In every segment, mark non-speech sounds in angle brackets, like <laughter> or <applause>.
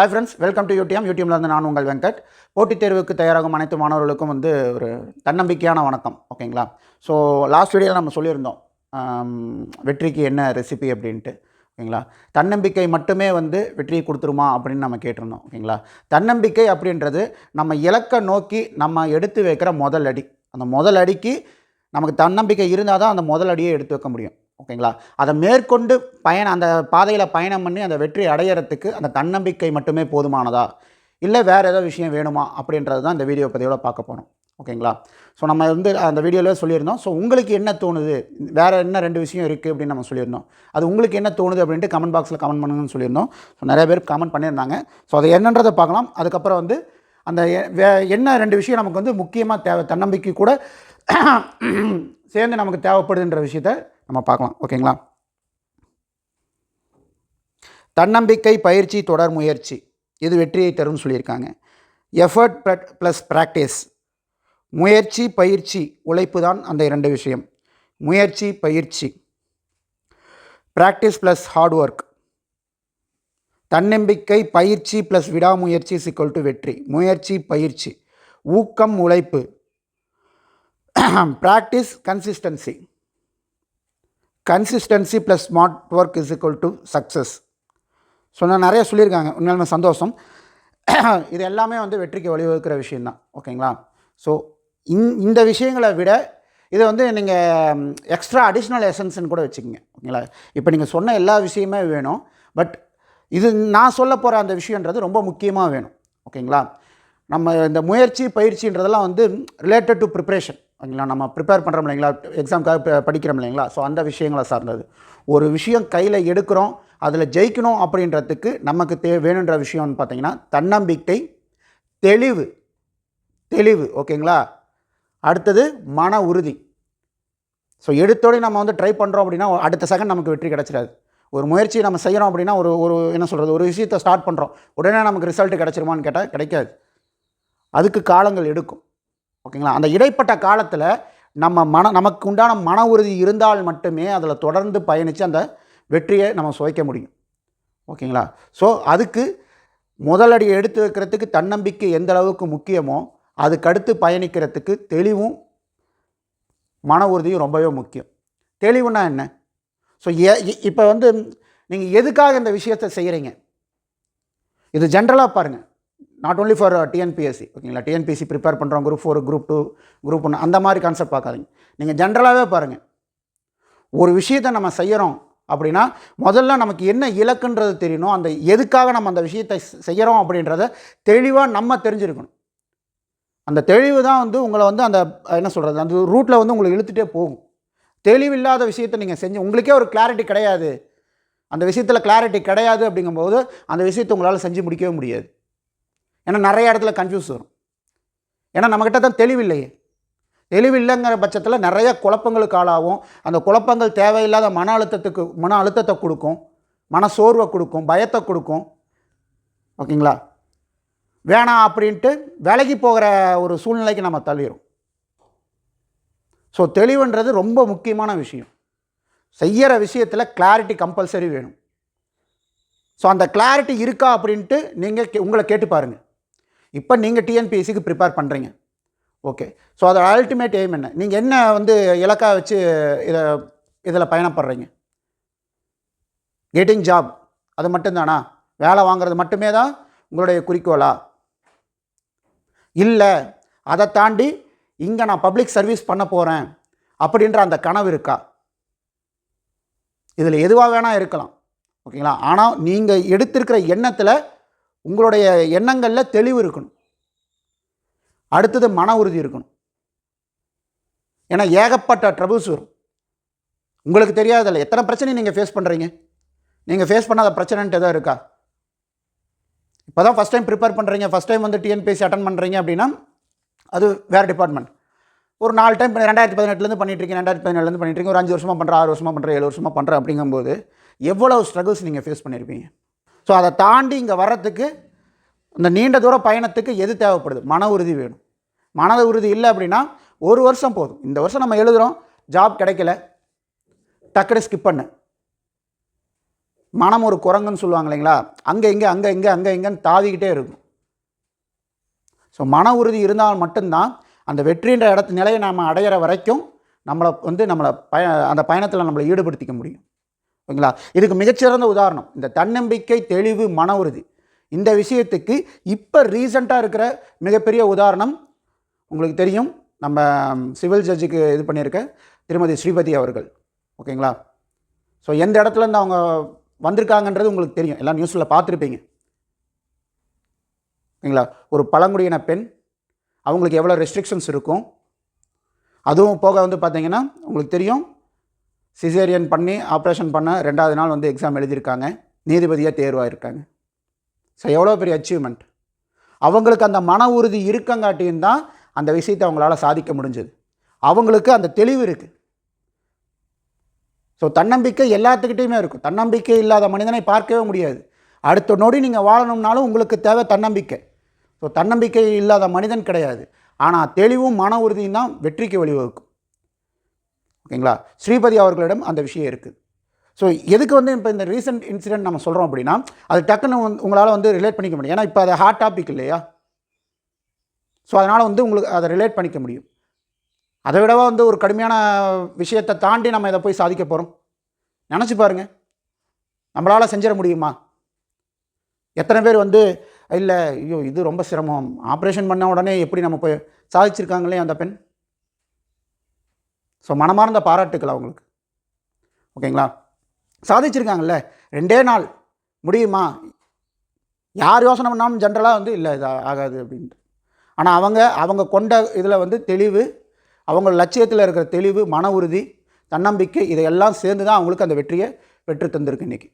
Hi friends welcome to UTM யூடியூப்ல இருந்து நான் உங்கள் வெங்கட். போட்டித் தேர்வுக்கு தயாராகும் அனைத்து மாணவர்களுக்கும் வந்து ஒரு தன்னம்பிக்கையான வணக்கம். ஓகேங்களா? ஸோ லாஸ்ட் வீடியோவில் நம்ம சொல்லியிருந்தோம். வெற்றிக்கு என்ன ரெசிபி அப்படின்ட்டு. ஓகேங்களா? தன்னம்பிக்கை மட்டுமே வந்து வெற்றியை கொடுத்துருமா அப்படின்னு நம்ம கேட்டிருந்தோம். ஓகேங்களா? தன்னம்பிக்கை அப்படின்றது நம்ம இலக்கை நோக்கி நம்ம எடுத்து வைக்கிற முதல் அடி. அந்த முதல் அடிக்கு நமக்கு தன்னம்பிக்கை இருந்தால் தான் அந்த முதல் அடியை எடுத்து வைக்க முடியும். ஓகேங்களா? அதை மேற்கொண்டு பயணம் அந்த பாதையில் பயணம் பண்ணி அந்த வெற்றி அடையறதுக்கு அந்த தன்னம்பிக்கை மட்டுமே போதுமானதா? இல்லை வேறு ஏதோ விஷயம் வேணுமா? அப்படின்றது தான் இந்த வீடியோ பதிவில் பார்க்க போனோம் ஓகேங்களா? ஸோ நம்ம வந்து அந்த வீடியோவில் சொல்லியிருந்தோம். ஸோ உங்களுக்கு என்ன தோணுது? வேறு என்ன ரெண்டு விஷயம் இருக்குது அப்படின்னு நம்ம சொல்லியிருந்தோம். அது உங்களுக்கு என்ன தோணுது அப்படின்ட்டு கமெண்ட் பாக்ஸில் கமெண்ட் பண்ணுங்கன்னு சொல்லியிருந்தோம். ஸோ நிறைய பேர் கமெண்ட் பண்ணியிருந்தாங்க. ஸோ அது என்னன்றதை பார்க்கலாம். அதுக்கப்புறம் வந்து அந்த வே- என்ன ரெண்டு விஷயம் நமக்கு வந்து முக்கியமாக தேவை? தன்னம்பிக்கை கூட சேர்ந்து நமக்கு தேவைப்படுதுன்ற விஷயத்த நம்ம பார்க்கலாம் ஓகேங்களா? தன்னம்பிக்கை பயிற்சி தொடர் முயற்சி இது வெற்றியை தரும்னு சொல்லியிருக்காங்க. எஃபர்ட் ப்ளஸ் ப்ராக்டிஸ் முயற்சி பயிற்சி உழைப்பு தான் அந்த இரண்டு விஷயம். முயற்சி பயிற்சி. ப்ராக்டிஸ் ப்ளஸ் ஹார்ட் ஒர்க் தன்னம்பிக்கை பயிற்சி ப்ளஸ் விடாமுயற்சி சிக்கல் டு வெற்றி. முயற்சி பயிற்சி. ஊக்கம் உழைப்பு. <clears throat> Practice consistency consistency plus smart work is equal to success so நான் நிறைய சொல்லியிருக்காங்க. உண்மையிலுமே சந்தோஷம். <clears throat> இது எல்லாமே வந்து வெற்றிக்கு வழிவகுக்கிற விஷயந்தான் ஓகேங்களா? ஸோ இந் இந்த விஷயங்களை விட இதை வந்து நீங்கள் எக்ஸ்ட்ரா அடிஷ்னல் எசன்ஸ்ன்னு கூட வச்சுக்கோங்க. ஓகேங்களா? இப்போ நீங்கள் சொன்ன எல்லா விஷயமே வேணும். பட் இது நான் சொல்ல போகிற அந்த விஷயன்றது ரொம்ப முக்கியமாக வேணும். ஓகேங்களா? நம்ம இந்த முயற்சி பயிற்சின்றதெல்லாம் வந்து ரிலேட்டட் டு ப்ரிப்ரேஷன் ஓகேங்களா நம்ம ப்ரிப்பேர் பண்ணுறோம் இல்லைங்களா? எக்ஸாமுக்காக படிக்கிறோம் இல்லைங்களா? ஸோ அந்த விஷயங்களை சார்ந்தது. ஒரு விஷயம் கையில் எடுக்கிறோம் அதில் ஜெயிக்கணும் அப்படின்றதுக்கு நமக்கு தே வேணுன்ற விஷயம்னு பார்த்தீங்கன்னா தன்னம்பிக்கை தெளிவு தெளிவு ஓகேங்களா? அடுத்தது மன உறுதி. ஸோ எடுத்தோடய நம்ம வந்து ட்ரை பண்ணுறோம் அப்படின்னா அடுத்த செகண்ட் நமக்கு வெற்றி கிடச்சிடாது. ஒரு முயற்சி நம்ம செய்கிறோம் அப்படின்னா ஒரு ஒரு என்ன சொல்கிறது ஒரு விஷயத்தை ஸ்டார்ட் பண்ணுறோம் உடனே நமக்கு ரிசல்ட் கிடச்சிருமான்னு கேட்டால் கிடைக்காது. அதுக்கு காலங்கள் எடுக்கும். ஓகேங்களா? அந்த இடைப்பட்ட காலத்தில் நம்ம மன நமக்கு உண்டான மன உறுதி இருந்தால் மட்டுமே அதில் தொடர்ந்து பயணித்து அந்த வெற்றியை நம்ம சுவைக்க முடியும். ஓகேங்களா? ஸோ அதுக்கு முதலடி எடுத்து வைக்கிறதுக்கு தன்னம்பிக்கை எந்த அளவுக்கு முக்கியமோ அதுக்கடுத்து பயணிக்கிறதுக்கு தெளிவும் மன உறுதியும் ரொம்பவே முக்கியம். தெளிவுனா என்ன? ஸோ ஏ இப்போ வந்து நீங்கள் எதுக்காக இந்த விஷயத்தை செய்கிறீங்க இது ஜென்ரலாக பாருங்கள் நாட் ஓன்லி ஃபார் டிஎன்பிஎஸ்சி ஓகேங்களா? டிஎன்பிஎஸ்சி ப்ரிப்பேர் பண்ணுறோம் group four group two group ஒன்று அந்த மாதிரி கான்செப்ட் பார்க்காதீங்க. நீங்கள் ஜென்ரலாகவே பாருங்கள் ஒரு விஷயத்தை நம்ம செய்கிறோம் அப்படின்னா முதல்ல நமக்கு என்ன இலக்குன்றது தெரியணும். அந்த எதுக்காக நம்ம அந்த விஷயத்தை செய்கிறோம் அப்படின்றத தெளிவாக நம்ம தெரிஞ்சிருக்கணும். அந்த தெளிவு தான் வந்து உங்களை வந்து அந்த என்ன சொல்கிறது அந்த ரூட்டில் வந்து உங்களை இழுத்துட்டே போகும். தெளிவில்லாத விஷயத்தை நீங்கள் செஞ்சு உங்களுக்கே ஒரு கிளாரிட்டி கிடையாது. அந்த விஷயத்தில் கிளாரிட்டி கிடையாது அப்படிங்கும்போது அந்த விஷயத்தை உங்களால் செஞ்சு முடிக்கவே முடியாது. ஏன்னா நிறைய இடத்துல கன்ஃபியூஸ் வரும். ஏன்னா நம்மக்கிட்ட தான் தெளிவில்லையே தெளிவில்லைங்கிற பட்சத்தில் நிறைய குழப்பங்களுக்கு ஆளாகும். அந்த குழப்பங்கள் தேவையில்லாத மன அழுத்தத்துக்கு மன அழுத்தத்தை கொடுக்கும். மன சோர்வை கொடுக்கும். பயத்தை கொடுக்கும். ஓகேங்களா? வேணாம் அப்படின்ட்டு விலகி போகிற ஒரு சூழ்நிலைக்கு நம்ம தள்ளிடும் ஸோ தெளிவுன்றது ரொம்ப முக்கியமான விஷயம். செய்கிற விஷயத்தில் கிளாரிட்டி கம்பல்சரி வேணும். ஸோ அந்த கிளாரிட்டி இருக்கா அப்படின்ட்டு நீங்கள் உங்களை கேட்டு பாருங்கள் இப்போ நீங்கள் டிஎன்பிஎஸ்சிக்கு ப்ரிப்பேர் பண்ணுறீங்க ஓகே ஸோ அதோட அல்டிமேட் எய்ம் என்ன? நீங்கள் என்ன வந்து இலக்காக வச்சு இதை இதில் பயணப்படுறீங்க? கெட்டிங் ஜாப் அது மட்டும்தானா? வேலை வாங்குறது மட்டுமே தான் உங்களுடைய குறிக்கோளா? இல்லை அதை தாண்டி இங்கே நான் பப்ளிக் சர்வீஸ் பண்ண போகிறேன் அப்படின்ற அந்த கனவு இருக்கா? இதில் எதுவாக வேணால் இருக்கலாம். ஓகேங்களா ஆனால் நீங்கள் எடுத்திருக்கிற எண்ணத்தில் உங்களுடைய எண்ணங்களில் தெளிவு இருக்கணும். அடுத்தது மன உறுதி இருக்கணும். ஏன்னா ஏகப்பட்ட ட்ரபிள்ஸ் வரும். உங்களுக்கு தெரியாதில்ல எத்தனை பிரச்சனை நீங்கள் ஃபேஸ் பண்ணுறீங்க நீங்கள் ஃபேஸ் பண்ணாத பிரச்சனைன்ட்டு எதாவது இருக்கா? இப்போ தான் ஃபஸ்ட் டைம் ப்ரிப்பேர் பண்ணுறீங்க ஃபஸ்ட் டைம் வந்து டிஎன்பிஎஸ்சி அட்டன் பண்ணுறீங்க அப்படின்னா அது வேறு டிபார்ட்மெண்ட் ஒரு நாலு டைம் ரெண்டாயிரத்தி பதினெட்டுலேருந்து பண்ணிட்டுருக்கீங்க ரெண்டாயிரத்தி பதினேழுலேருந்து பண்ணிட்டுருக்கீங்க ஒரு அஞ்சு வருஷமாக பண்ணுறேன் ஆறு வருஷமாக பண்ணுறேன் ஏழு வருஷமாக பண்ணுறேன் அப்படிங்கும்போது எவ்வளோ ஸ்ட்ரகிள்ஸ் நீங்கள் ஃபேஸ் பண்ணியிருப்பீங்க ஸோ அதை தாண்டி இங்கே வர்றதுக்கு இந்த நீண்ட தூர பயணத்துக்கு எது தேவைப்படுது? மன உறுதி வேணும். மன உறுதி இல்லை அப்படின்னா ஒரு வருஷம் போதும். இந்த வருஷம் நம்ம எழுதுகிறோம் ஜாப் கிடைக்கல. டக்குனு ஸ்கிப் பண்ணு. மனம் ஒரு குரங்குன்னு சொல்லுவாங்க இல்லைங்களா? அங்கே இங்கே அங்கே இங்கே அங்கே இங்கேன்னு தாவிக்கிட்டே இருக்கும். ஸோ மன உறுதி இருந்தால் மட்டும்தான் அந்த வெற்றின்ற இடத்து நிலையை நாம் அடையிற வரைக்கும் நம்மளை வந்து நம்மளை பய அந்த பயணத்தில் நம்மளை ஈடுபடுத்திக்க முடியும். ஓகேங்களா? இதுக்கு மிகச்சிறந்த உதாரணம். இந்த தன்னம்பிக்கை தெளிவு மன உறுதி இந்த விஷயத்துக்கு இப்போ ரீசண்டாக இருக்கிற மிகப்பெரிய உதாரணம் உங்களுக்கு தெரியும். நம்ம சிவில் ஜட்ஜுக்கு இது பண்ணியிருக்க திருமதி ஸ்ரீபதி அவர்கள். ஓகேங்களா? ஸோ எந்த இடத்துலேருந்து அவங்க வந்திருக்காங்கன்றது உங்களுக்கு தெரியும். எல்லாம் நியூஸில் பார்த்துருப்பீங்க. ஓகேங்களா? ஒரு பழங்குடியின பெண். அவங்களுக்கு எவ்வளோ ரெஸ்ட்ரிக்ஷன்ஸ் இருக்கும்? அதுவும் போக வந்து பார்த்தீங்கன்னா உங்களுக்கு தெரியும். சிசேரியன் பண்ணி ஆப்ரேஷன் பண்ண ரெண்டாவது நாள் வந்து எக்ஸாம் எழுதியிருக்காங்க. நீதிபதியாக தேர்வாயிருக்காங்க. ஸோ எவ்வளோ பெரிய அச்சீவ்மெண்ட் அவங்களுக்கு அந்த மன உறுதி இருக்கங்காட்டியும் தான் அந்த விஷயத்தை அவங்களால சாதிக்க முடிஞ்சது. அவங்களுக்கு அந்த தெளிவு இருக்குது ஸோ தன்னம்பிக்கை எல்லாத்துக்கிட்டேயுமே இருக்கும். தன்னம்பிக்கை இல்லாத மனிதனை பார்க்கவே முடியாது. அடுத்த நொடி நீங்கள் வாழணும்னாலும் உங்களுக்கு தேவை தன்னம்பிக்கை. ஸோ தன்னம்பிக்கை இல்லாத மனிதன் கிடையாது. ஆனால் தெளிவும் மன உறுதியும் தான் வெற்றிக்கு வழிவகுக்கும். ஓகேங்களா? ஸ்ரீபதி அவர்களிடம் அந்த விஷயம் இருக்குது. ஸோ எதுக்கு வந்து இப்போ இந்த ரீசெண்ட் இன்சிடென்ட் நம்ம சொல்கிறோம் அப்படின்னா அது டக்குன்னு வந்து உங்களால் வந்து ரிலேட் பண்ணிக்க முடியும். ஏன்னா இப்போ அது ஹாட் டாபிக் இல்லையா? ஸோ அதனால் வந்து உங்களுக்கு அதை ரிலேட் பண்ணிக்க முடியும். அதை விடவா வந்து ஒரு கடுமையான விஷயத்தை தாண்டி நம்ம இதை போய் சாதிக்க போகிறோம் நினச்சி பாருங்க. நம்மளால் செஞ்சிட முடியுமா? எத்தனை பேர் வந்து இல்லை ஐயோ இது ரொம்ப சிரமம். ஆப்ரேஷன் பண்ண உடனே எப்படி நம்ம போய் சாதிச்சிருக்காங்களே அந்த பெண்? ஸோ மனமார்ந்த பாராட்டுக்கள் அவங்களுக்கு. ஓகேங்களா? சாதிச்சிருக்காங்கல்ல? ரெண்டே நாள் முடியுமா? யார் யோசனை பண்ணாலும் ஜென்ரலாக வந்து இல்லை இது ஆகாது அப்படின்ட்டு. ஆனால் அவங்க அவங்க கொண்ட இதில் வந்து தெளிவு அவங்க லட்சியத்தில் இருக்கிற தெளிவு மன உறுதி தன்னம்பிக்கை இதையெல்லாம் சேர்ந்து தான் அவங்களுக்கு அந்த வெற்றியை பெற்று தந்திருக்கு இன்றைக்கி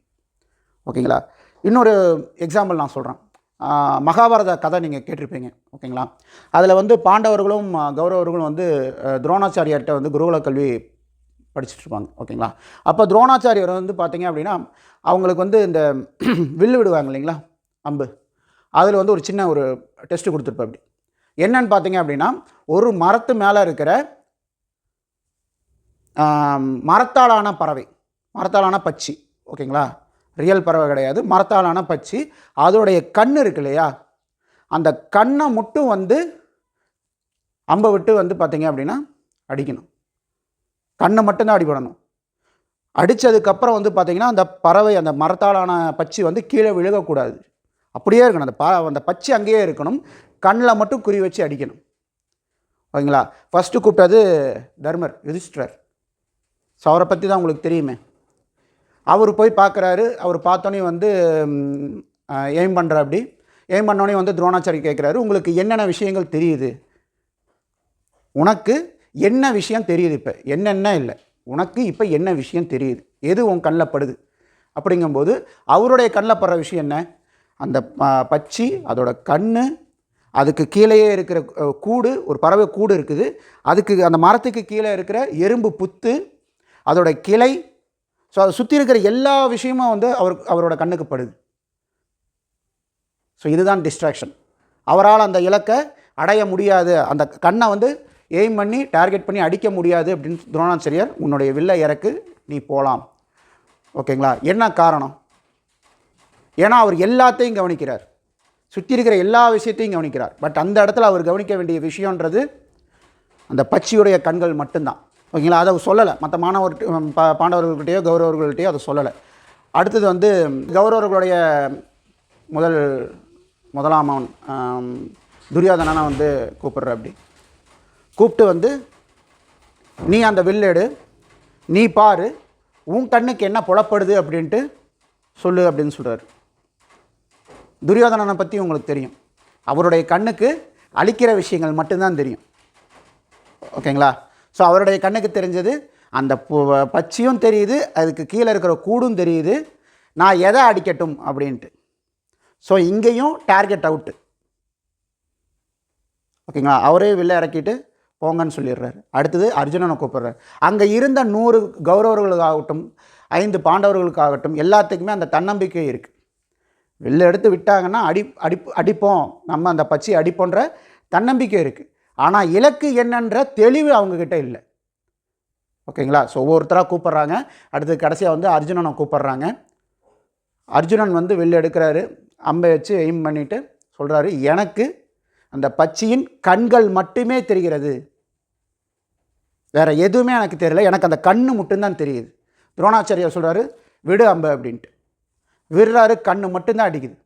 ஓகேங்களா? இன்னொரு எக்ஸாம்பிள் நான் சொல்கிறேன் மகாபாரத கதை நீங்கள் கேட்டிருப்பீங்க ஓகேங்களா? அதில் வந்து பாண்டவர்களும் கௌரவர்களும் வந்து துரோணாச்சாரியார்கிட்ட வந்து குருகுல கல்வி படிச்சுட்ருப்பாங்க ஓகேங்களா? அப்போ துரோணாச்சாரியர் வந்து பார்த்தீங்க அப்படின்னா அவங்களுக்கு வந்து இந்த <clears throat> வில்லு விடுவாங்க இல்லைங்களா அம்பு? அதில் வந்து ஒரு சின்ன ஒரு டெஸ்ட்டு கொடுத்துருப்பேன் அப்படி. என்னன்னு பார்த்தீங்க அப்படின்னா ஒரு மரத்து மேலே இருக்கிற மரத்தாலான பறவை மரத்தாலான பச்சி ஓகேங்களா? ரியல் பறவை கிடையாது மரத்தாலான பச்சி அதோடைய கண் இருக்கு இல்லையா? அந்த கண்ணை மட்டும் வந்து அம்பை விட்டு வந்து பார்த்தீங்க அப்படின்னா அடிக்கணும். கண்ணை மட்டும்தான் அடிபடணும். அடித்ததுக்கப்புறம் வந்து பார்த்தீங்கன்னா அந்த பறவை அந்த மரத்தாலான பச்சி வந்து கீழே விழுகக்கூடாது. அப்படியே இருக்கணும். அந்த ப அந்த பச்சி அங்கேயே இருக்கணும். கண்ணில் மட்டும் குறி வச்சு அடிக்கணும். ஓகேங்களா? ஃபஸ்ட்டு கூப்பிட்டது தர்மர் யுதிஷ்டர் ஸோ அவரை பற்றி தான் உங்களுக்கு தெரியுமே. அவர் போய் பார்க்குறாரு அவர் பார்த்தோன்னே வந்து எய்ம் பண்ணுற அப்படி? எய்ம் பண்ணோடனே வந்து துரோணாச்சாரி கேட்குறாரு உங்களுக்கு என்னென்ன விஷயங்கள் தெரியுது? உனக்கு என்ன விஷயம் தெரியுது இப்போ? என்னென்ன இல்லை. உனக்கு இப்போ என்ன விஷயம் தெரியுது? எது உன் கண்ணில் படுது? அப்படிங்கும்போது அவருடைய கண்ணில் படுற விஷயம் என்ன? அந்த ப- பச்சி அதோட கண் அதுக்கு கீழேயே இருக்கிற கூடு ஒரு பறவை கூடு இருக்குது. அதுக்கு அந்த மரத்துக்கு கீழே இருக்கிற எறும்பு புத்து அதோட கிளை ஸோ அதை சுற்றி இருக்கிற எல்லா விஷயமும் வந்து அவர் அவரோட கண்ணுக்கு படுது. ஸோ இதுதான் டிஸ்ட்ராக்ஷன் அவரால் அந்த இலக்கை அடைய முடியாது. அந்த கண்ணை வந்து எய்ம் பண்ணி டார்கெட் பண்ணி அடிக்க முடியாது அப்படின்னு துரோணாச்சரியர் உன்னுடைய வில்லை இறக்கு நீ போகலாம் ஓகேங்களா? என்ன காரணம்? ஏன்னா அவர் எல்லாத்தையும் கவனிக்கிறார். சுற்றி இருக்கிற எல்லா விஷயத்தையும் கவனிக்கிறார். பட் அந்த இடத்துல அவர் கவனிக்க வேண்டிய விஷயன்றது அந்த பச்சியுடைய கண்கள் மட்டும்தான். ஓகேங்களா? அதை சொல்லலை. மற்ற மாணவர் பா பாண்டவர்கள்கிட்டயோ கௌரவர்கள்கிட்டயோ அதை சொல்லலை. அடுத்தது வந்து கௌரவர்களுடைய முதல் முதலாமவன் ஆம், துரியோதனனை வந்து கூப்பிடுற அப்படி. கூப்பிட்டு வந்து நீ அந்த வில்லெடு நீ பாரு. உன் கண்ணுக்கு என்ன புலப்படுது? அப்படின்ட்டு சொல்லு அப்படின்னு சொல்கிறார் துரியோதனனை பற்றி உங்களுக்கு தெரியும். அவருடைய கண்ணுக்கு அழிக்கிற விஷயங்கள் மட்டும்தான் தெரியும். ஓகேங்களா? ஸோ அவருடைய கண்ணுக்கு தெரிஞ்சது அந்த பச்சியும் தெரியுது அதுக்கு கீழே இருக்கிற கூடும் தெரியுது நான் எதை அடிக்கட்டும் அப்படின்ட்டு. ஸோ இங்கேயும் டார்கெட் அவுட்டு ஓகேங்களா அவரே வெளில இறக்கிட்டு போங்கன்னு சொல்லிடுறாரு. அடுத்தது அர்ஜுனனை கூப்பிடுறாரு. அங்கே இருந்த நூறு கௌரவர்களுக்காகட்டும் ஐந்து பாண்டவர்களுக்காகட்டும் எல்லாத்துக்குமே அந்த தன்னம்பிக்கை இருக்குது வெளில எடுத்து விட்டாங்கன்னா அடி அடி அடிப்போம். நம்ம அந்த பச்சி அடிப்போன்ற தன்னம்பிக்கை இருக்குது ஆனால் இலக்கு என்னன்ற தெளிவு அவங்கக்கிட்ட இல்லை. ஓகேங்களா? ஸோ ஒவ்வொருத்தராக கூப்பிட்றாங்க. அடுத்து கடைசியாக வந்து அர்ஜுனனை கூப்பிட்றாங்க. அர்ஜுனன் வந்து வெளில எடுக்கிறாரு. அம்பை வச்சு எய்ம் பண்ணிவிட்டு சொல்கிறாரு எனக்கு அந்த பச்சியின் கண்கள் மட்டுமே தெரிகிறது. வேறு எதுவுமே எனக்கு தெரியல. எனக்கு அந்த கண்ணு மட்டும்தான் தெரியுது. துரோணாச்சாரியார் சொல்கிறாரு விடு அம்பை அப்படின்ட்டு. விடுறாரு கண்ணு மட்டும்தான் அடிக்குது.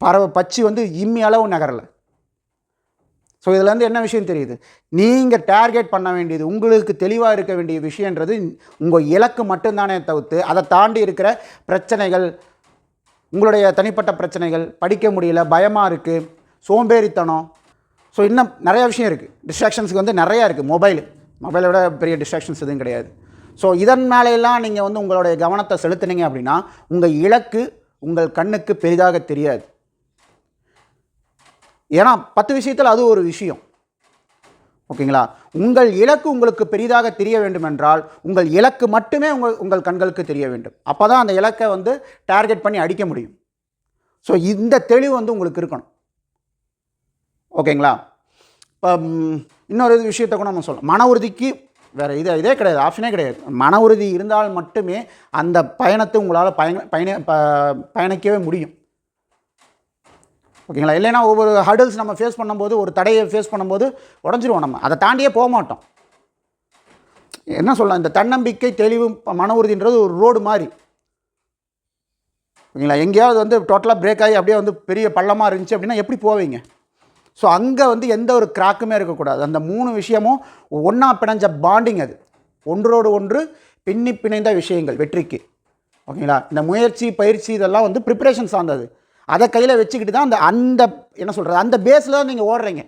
பறவை பச்சி வந்து இம்மி அளவு நகரலை. ஸோ இதுலேருந்து என்ன விஷயம் தெரியுது? நீங்கள் டார்கெட் பண்ண வேண்டியது உங்களுக்கு தெளிவாக இருக்க வேண்டிய விஷயன்றது உங்கள் இலக்கு மட்டும்தானே தவிர்த்து அதை தாண்டி இருக்கிற பிரச்சனைகள் உங்களுடைய தனிப்பட்ட பிரச்சனைகள் படிக்க முடியல பயமாக இருக்குது சோம்பேறித்தனம். ஸோ இன்னும் நிறையா விஷயம் இருக்குது டிஸ்ட்ராக்ஷன்ஸுக்கு வந்து நிறையா இருக்குது மொபைல் மொபைலை விட பெரிய டிஸ்ட்ராக்ஷன்ஸ் எதுவும் கிடையாது. ஸோ இதன் மேலையெல்லாம் நீங்கள் வந்து உங்களுடைய கவனத்தை செலுத்துனீங்க அப்படின்னா உங்கள் இலக்கு உங்கள் கண்ணுக்கு பெரிதாக தெரியாது. ஏன்னா பத்து விஷயத்தில் அது ஒரு விஷயம். ஓகேங்களா? உங்கள் இலக்கு உங்களுக்கு பெரிதாக தெரிய வேண்டும் என்றால் உங்கள் இலக்கு மட்டுமே உங்கள் உங்கள் கண்களுக்கு தெரிய வேண்டும். அப்போ தான் அந்த இலக்கை வந்து டார்கெட் பண்ணி அடிக்க முடியும். ஸோ இந்த தெளிவு வந்து உங்களுக்கு இருக்கணும். ஓகேங்களா? இப்போ இன்னொரு விஷயத்தை கூட நம்ம சொல்லலாம். மன உறுதிக்கு வேறு இது இதே கிடையாது. ஆப்ஷனே கிடையாது. மன உறுதி இருந்தால் மட்டுமே அந்த பயணத்தை உங்களால் பயண பயண ப- பயணிக்கவே முடியும். ஓகேங்களா? இல்லைன்னா ஒவ்வொரு ஹர்டல்ஸ் நம்ம ஃபேஸ் பண்ணும்போது ஒரு தடையை ஃபேஸ் பண்ணும்போது உடஞ்சிருவோம் நம்ம. அதை தாண்டியே போக மாட்டோம். என்ன சொல்லலாம்? இந்த தன்னம்பிக்கை தெளிவு மன உறுதின்றது ஒரு ரோடு மாதிரி ஓகேங்களா? எங்கேயாவது வந்து டோட்டலாக பிரேக் ஆகி அப்படியே வந்து பெரிய பள்ளமாக இருந்துச்சு அப்படின்னா எப்படி போவீங்க? ஸோ அங்கே வந்து எந்த ஒரு கிராக்குமே இருக்கக்கூடாது. அந்த மூணு விஷயமும் ஒன்றா பிணைஞ்ச பாண்டிங் அது. ஒன்றோடு ஒன்று பின்னி பிணைந்த விஷயங்கள் வெற்றிக்கு. ஓகேங்களா? இந்த முயற்சி பயிற்சி இதெல்லாம் வந்து ப்ரிப்பரேஷன் சார்ந்தது. அதை கையில் வச்சுக்கிட்டு தான் அந்த அந்த என்ன சொல்கிறது அந்த பேஸில் தான் நீங்கள் ஓடுறீங்க.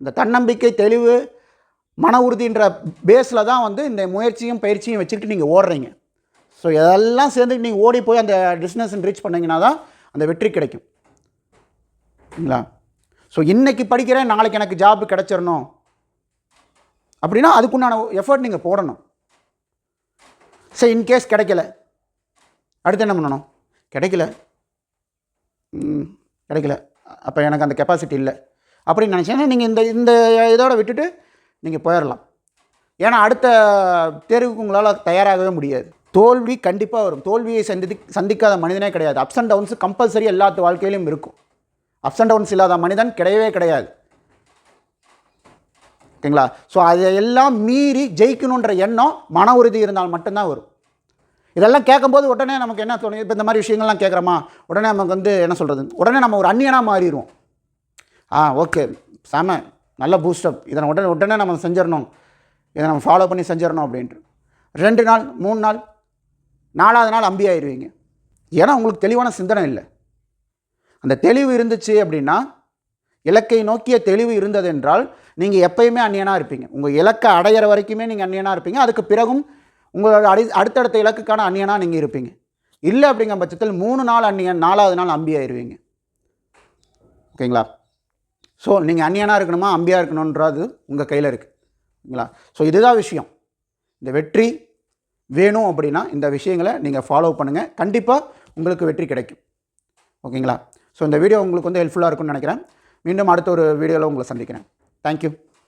அந்த தன்னம்பிக்கை தெளிவு மன உறுதின்ற பேஸில் தான் வந்து இந்த முயற்சியும் பயிற்சியும் வச்சுக்கிட்டு நீங்கள் ஓடுறீங்க. ஸோ இதெல்லாம் சேர்ந்து நீங்கள் ஓடி போய் அந்த டெஸ்டினேஷன் ரீச் பண்ணிங்கன்னா தான் அந்த வெற்றி கிடைக்கும். சரிங்களா ஸோ இன்றைக்கி படிக்கிறேன் நாளைக்கு எனக்கு ஜாப் கிடச்சிடணும் அப்படின்னா அதுக்குண்டான எஃபர்ட் நீங்கள் போடணும். சரி இன்கேஸ் கிடைக்கல அடுத்து என்ன பண்ணணும்? கிடைக்கல. கிடைக்கல. அப்போ எனக்கு அந்த கெப்பாசிட்டி இல்லை. அப்படின்னு நினச்சேன்னா நீங்கள் இந்த இந்த இதோட விட்டுட்டு நீங்கள் போயிடலாம் ஏன்னா அடுத்த தேர்வுக்கு உங்களால் தயாராகவே முடியாது. தோல்வி கண்டிப்பாக வரும். தோல்வியை சந்தி சந்திக்காத மனிதனே கிடையாது. அப்ஸ் அண்ட் டவுன்ஸ் கம்பல்சரி எல்லாத்து வாழ்க்கையிலும் இருக்கும். அப்ஸ் அண்ட் டவுன்ஸ் இல்லாத மனிதன் கிடையவே கிடையாது. ஓகேங்களா? ஸோ அதையெல்லாம் மீறி ஜெயிக்கணுன்ற எண்ணம் மன உறுதி இருந்தால் மட்டும்தான் வரும். இதெல்லாம் கேட்கும்போது உடனே நமக்கு என்ன தோணும்? இப்போ இந்த மாதிரி விஷயங்கள்லாம் கேட்குறோமா? உடனே நமக்கு வந்து என்ன சொல்கிறது உடனே நம்ம ஒரு அந்நியனாக மாறிடுவோம். ஆ ஓகே. செம. நல்ல பூஸ்டப் இதை உடனே உடனே நம்ம செஞ்சிடணும். இதை நம்ம ஃபாலோ பண்ணி செஞ்சிடணும் அப்படின்ட்டு. ரெண்டு நாள் மூணு நாள் நாலாவது நாள் அம்பி ஆயிடுவீங்க. ஏன்னா உங்களுக்கு தெளிவான சிந்தனை இல்லை. அந்த தெளிவு இருந்துச்சு அப்படின்னா இலக்கை நோக்கிய தெளிவு இருந்தது என்றால் நீங்கள் எப்பயுமே அந்நியனாக இருப்பீங்க. உங்கள் இலக்கை அடையிற வரைக்குமே நீங்கள் அந்நியனாக இருப்பீங்க. அதுக்கு பிறகும் உங்களோட அடி அடுத்தடுத்த இலக்குக்கான அந்நியனாக நீங்கள் இருப்பீங்க. இல்லை அப்படிங்கிற பட்சத்தில் மூணு நாள் அந்நியன் நாலாவது நாள் அம்பி ஆயிடுவீங்க ஓகேங்களா? ஸோ நீங்கள் அந்நியனாக இருக்கணுமா அம்பியாக இருக்கணுன்றது உங்கள் கையில் இருக்குது ஓகேங்களா? ஸோ இதுதான் விஷயம். இந்த வெற்றி வேணும் அப்படின்னா இந்த விஷயங்களை நீங்கள் ஃபாலோ பண்ணுங்கள் கண்டிப்பாக உங்களுக்கு வெற்றி கிடைக்கும். ஓகேங்களா? ஸோ இந்த வீடியோ உங்களுக்கு வந்து ஹெல்ப்ஃபுல்லாக இருக்கும்னு நினைக்கிறேன். மீண்டும் அடுத்த ஒரு வீடியோவில் உங்களை சந்திக்கிறேன். தேங்க்யூ